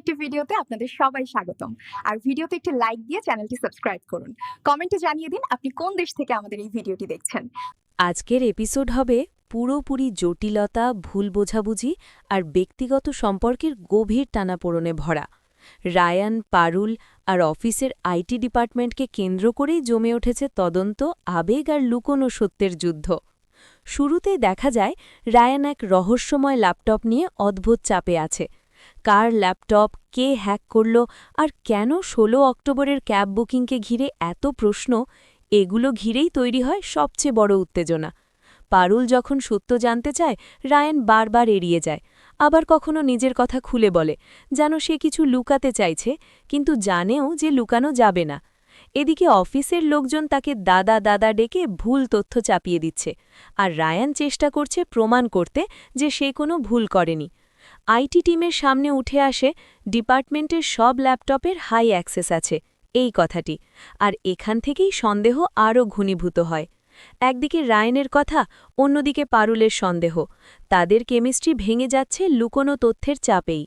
একটি ভিডিওতে আপনাদের সবাই স্বাগতম। আর ভিডিওতে একটি লাইক দিয়ে চ্যানেলটি সাবস্ক্রাইব করুন। কমেন্টে জানিয়ে দিন আপনি কোন দেশ থেকে আমাদের এই ভিডিওটি দেখছেন। আজকের এপিসোড হবে পুরোপুরি জটিলতা, ভুল বোঝাবুঝি আর ব্যক্তিগত সম্পর্কের গভীর টানাপোড়নে ভরা। রায়ান, পারুল আর অফিসের আইটি ডিপার্টমেন্টকে কেন্দ্র করেই জমে উঠেছে তদন্ত, আবেগ আর লুকোনো সত্যের যুদ্ধ। শুরুতেই দেখা যায়, রায়ান এক রহস্যময় ল্যাপটপ নিয়ে অদ্ভুত চাপে আছে। কার ল্যাপটপ কে হ্যাক করল আর কেন ১৬ অক্টোবরের ক্যাব বুকিংকে ঘিরে এত প্রশ্ন? এগুলো ঘিরেই তৈরি হয় সবচেয়ে বড় উত্তেজনা। পারুল যখন সত্য জানতে চায়, রায়ান বারবার এড়িয়ে যায়। আবার কখনো নিজের কথা খুলে বলে, যেন সে কিছু লুকাতে চাইছে, কিন্তু জানেও যে লুকানো যাবে না। এদিকে অফিসের লোকজন তাকে দাদা দাদা ডেকে ভুল তথ্য চাপিয়ে দিচ্ছে। আর রায়ান চেষ্টা করছে প্রমাণ করতে যে সে কোনো ভুল করেনি। আইটি টিমের সামনে উঠে আসে ডিপার্টমেন্টের সব ল্যাপটপের হাই অ্যাক্সেস আছে, এই কথাটি। আর এখান থেকেই সন্দেহ আরও ঘনীভূত হয়। একদিকে রায়নের কথা, অন্যদিকে পারুলের সন্দেহ। তাদের কেমিস্ট্রি ভেঙে যাচ্ছে লুকোনো তথ্যের চাপেই।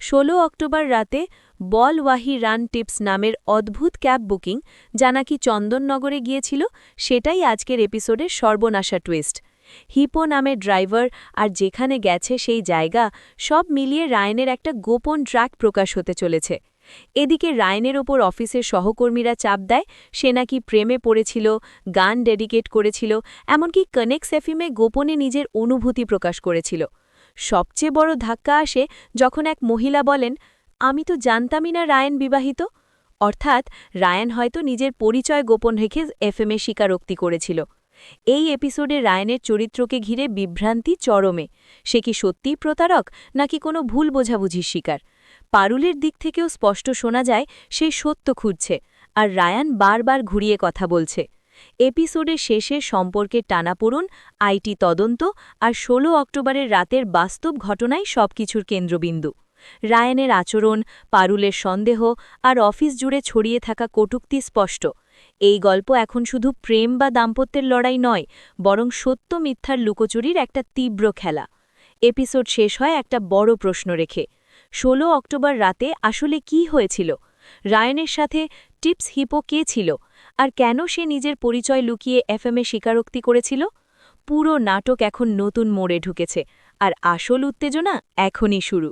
১৬ অক্টোবর রাতে বল ওয়াহি রান টিপস নামের অদ্ভুত ক্যাব বুকিং, যা নাকি চন্দননগরে গিয়েছিল, সেটাই আজকের এপিসোডের সর্বনাশা টুইস্ট। হিপো নামের ড্রাইভার আর যেখানে গেছে সেই জায়গা সব মিলিয়ে রায়নের একটা গোপন ট্র্যাক প্রকাশ হতে চলেছে। এদিকে রায়নের ওপর অফিসের সহকর্মীরা চাপ দেয়, সে নাকি প্রেমে পড়েছিল, গান ডেডিকেট করেছিল, এমনকি কনেক্স এফিমে গোপনে নিজের অনুভূতি প্রকাশ করেছিল। সবচেয়ে বড় ধাক্কা আসে যখন এক মহিলা বলেন, আমি তো জানতামই না রায়ন বিবাহিত। অর্থাৎ রায়ান হয়তো নিজের পরিচয় গোপন রেখে এফএমএ স্বীকারোক্তি করেছিল। এই এপিসোডে রায়নের চরিত্রকে ঘিরে বিভ্রান্তি চরমে। সে কি সত্যিই প্রতারক, নাকি কোনো ভুল বোঝাবুঝির শিকার? পারুলের দিক থেকেও স্পষ্ট শোনা যায়, সে সত্য খুঁজছে, আর রায়ান বারবার ঘুরিয়ে কথা বলছে। এপিসোডের শেষে সম্পর্কের টানাপোড়ন, আইটি তদন্ত, আর ১৬ অক্টোবরের রাতের বাস্তব ঘটনাই সবকিছুর কেন্দ্রবিন্দু। রায়ানের আচরণ, পারুলের সন্দেহ, আর অফিস জুড়ে ছড়িয়ে থাকা কটুক্তি স্পষ্ট। এই গল্প এখন শুধু প্রেম বা দাম্পত্যের লড়াই নয়, বরং সত্য মিথ্যার লুকোচুরির একটা তীব্র খেলা। এপিসোড শেষ হয় একটা বড় প্রশ্ন রেখে। ১৬ অক্টোবর রাতে আসলে কি হয়েছিল? রায়নের সাথে টিপস হিপো কে ছিল? আর কেন সে নিজের পরিচয় লুকিয়ে এফএমএ স্বীকারোক্তি করেছিল? পুরো নাটক এখন নতুন মোড়ে ঢুকেছে, আর আসল উত্তেজনা এখনই শুরু।